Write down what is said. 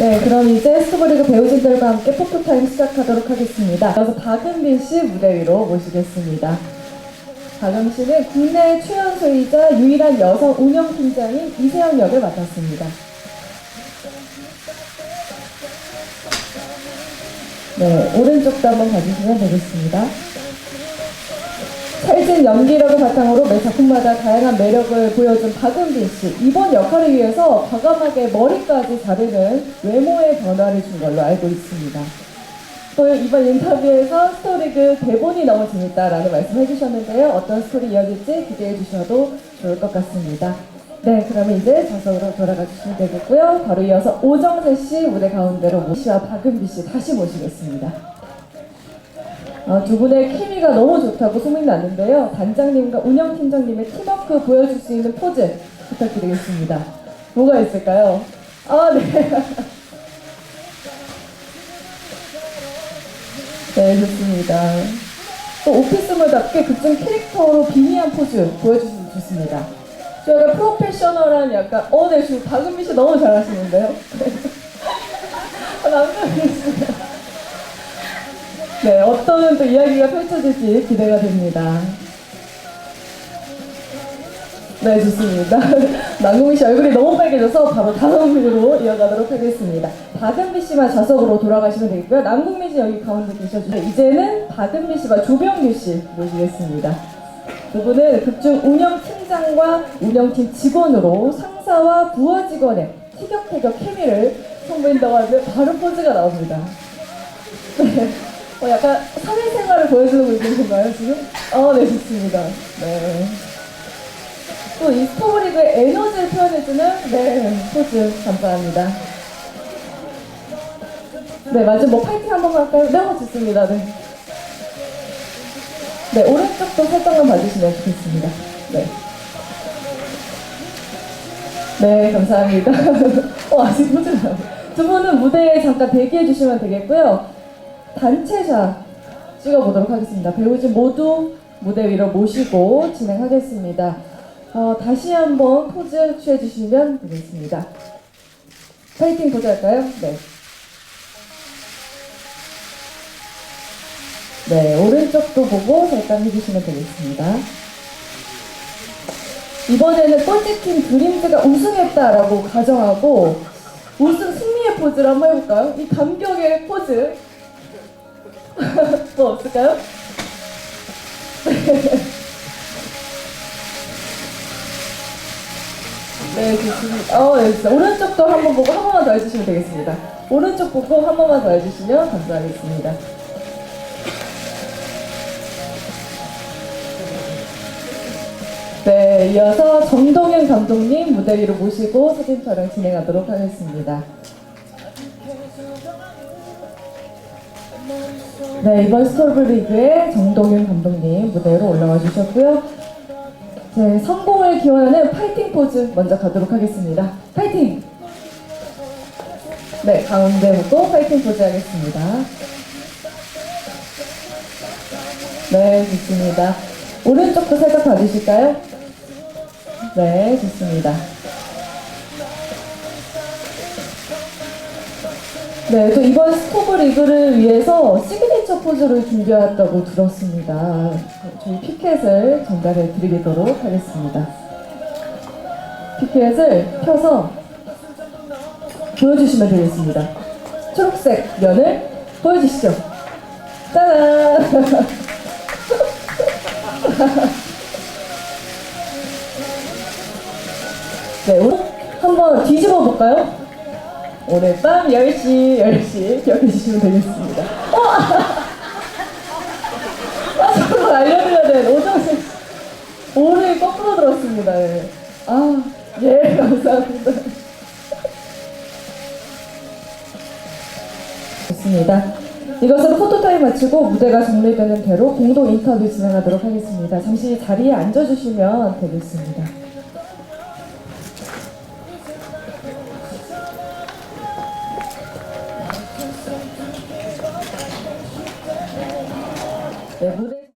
네, 그럼 이제 스토브리그 배우진들과 함께 포토타임 시작하도록 하겠습니다. 이어서 박은빈 씨 무대 위로 모시겠습니다. 박은 씨는 국내 최연소이자 유일한 여성 운영팀장인 이세영 역을 맡았습니다. 네, 오른쪽도 한번 봐주시면 되겠습니다. 찰진 연기력을 바탕으로 매 작품마다 다양한 매력을 보여준 박은빈 씨. 이번 역할을 위해서 과감하게 머리까지 자르는 외모의 변화를 준 걸로 알고 있습니다. 또 이번 인터뷰에서 스토리그 대본이 너무 재밌다라는 말씀 해 주셨는데요. 어떤 스토리 이야기일지 기대해 주셔도 좋을 것 같습니다. 네, 그러면 이제 좌석으로 돌아가 주시면 되겠고요. 바로 이어서 오정세 씨 무대 가운데로 모 씨와 박은비 씨 다시 모시겠습니다. 어, 두 분의 케미가 너무 좋다고 소문이 났는데요. 단장님과 운영팀장님의 팀워크 보여줄 수 있는 포즈 부탁드리겠습니다. 뭐가 있을까요? 아, 네. 네, 좋습니다. 또 오피스물답게 극중 캐릭터로 빙의한 포즈 보여주시면 좋습니다. 저희가 프로페셔널한 약간, 어, 네, 지금 박은미 씨 너무 잘하시는데요? 아, 있어요. 네, 어떤 또 이야기가 펼쳐질지 기대가 됩니다. 네, 좋습니다. 남궁미 씨 얼굴이 너무 빨개져서 바로 다음 분으로 이어가도록 하겠습니다. 박은비 씨만 좌석으로 돌아가시면 되겠고요. 남궁미 씨 여기 가운데 계셔주세요. 이제는 박은비 씨와 조병규 씨 모시겠습니다. 두 분은 극중 운영팀장과 운영팀 직원으로 상사와 부하 직원의 티격태격 케미를 선보인다고 하는데 바로 포즈가 나옵니다. 네. 어, 약간 사회생활을 보여주는 분이신가요, 지금? 어, 네, 좋습니다. 네. 또 이 스토브리그의 에너지를 표현해주는, 네, 포즈, 감사합니다. 네, 마지막 뭐 파이팅 한 번만 할까요? 네, 어, 좋습니다. 네. 네, 오른쪽도 살짝만 봐주시면 좋겠습니다. 네. 네, 감사합니다. 어, 아직 포즈가. 두 분은 무대에 잠깐 대기해 주시면 되겠고요. 단체샷 찍어보도록 하겠습니다. 배우진 모두 무대 위로 모시고 진행하겠습니다. 어, 다시 한번 포즈 취해주시면 되겠습니다. 파이팅 포즈 할까요? 네. 네, 오른쪽도 보고 잠깐 해주시면 되겠습니다. 이번에는 꼴찌팀 드림즈가 우승했다라고 가정하고 우승 승리의 포즈를 한번 해볼까요? 이 감격의 포즈. 뭐 없을까요? 네, 좋습니다. 어, 네, 진짜. 오른쪽도 한 번 보고 한 번만 더 해주시면 되겠습니다. 오른쪽 보고 한 번만 더 해주시면 감사하겠습니다. 네, 이어서 정동현 감독님 무대 위로 모시고 사진 촬영 진행하도록 하겠습니다. 네, 이번 스토브리그의 정동윤 감독님 무대로 올라와 주셨고요. 네, 성공을 기원하는 파이팅 포즈 먼저 가도록 하겠습니다. 파이팅! 네, 가운데 보고 파이팅 포즈 하겠습니다. 네, 좋습니다. 오른쪽도 살짝 봐주실까요? 네, 좋습니다. 네, 또 이번 스토브 리그를 위해서 시그니처 포즈를 준비했다고 들었습니다. 저희 피켓을 전달해 드리도록 하겠습니다. 피켓을 펴서 보여주시면 되겠습니다. 초록색 면을 보여주시죠. 짜잔! 네, 오늘 한번 뒤집어 볼까요? 오늘 밤 10시, 10시 기억해 주시면 되겠습니다. 어! 아, 저거 알려드려야 돼. 씨. 오늘 거꾸로 들었습니다. 예. 아, 예, 감사합니다. 좋습니다. 이것으로 포토타임 마치고 무대가 정리되는 대로 공동 인터뷰 진행하도록 하겠습니다. 잠시 자리에 앉아주시면 되겠습니다. Te jure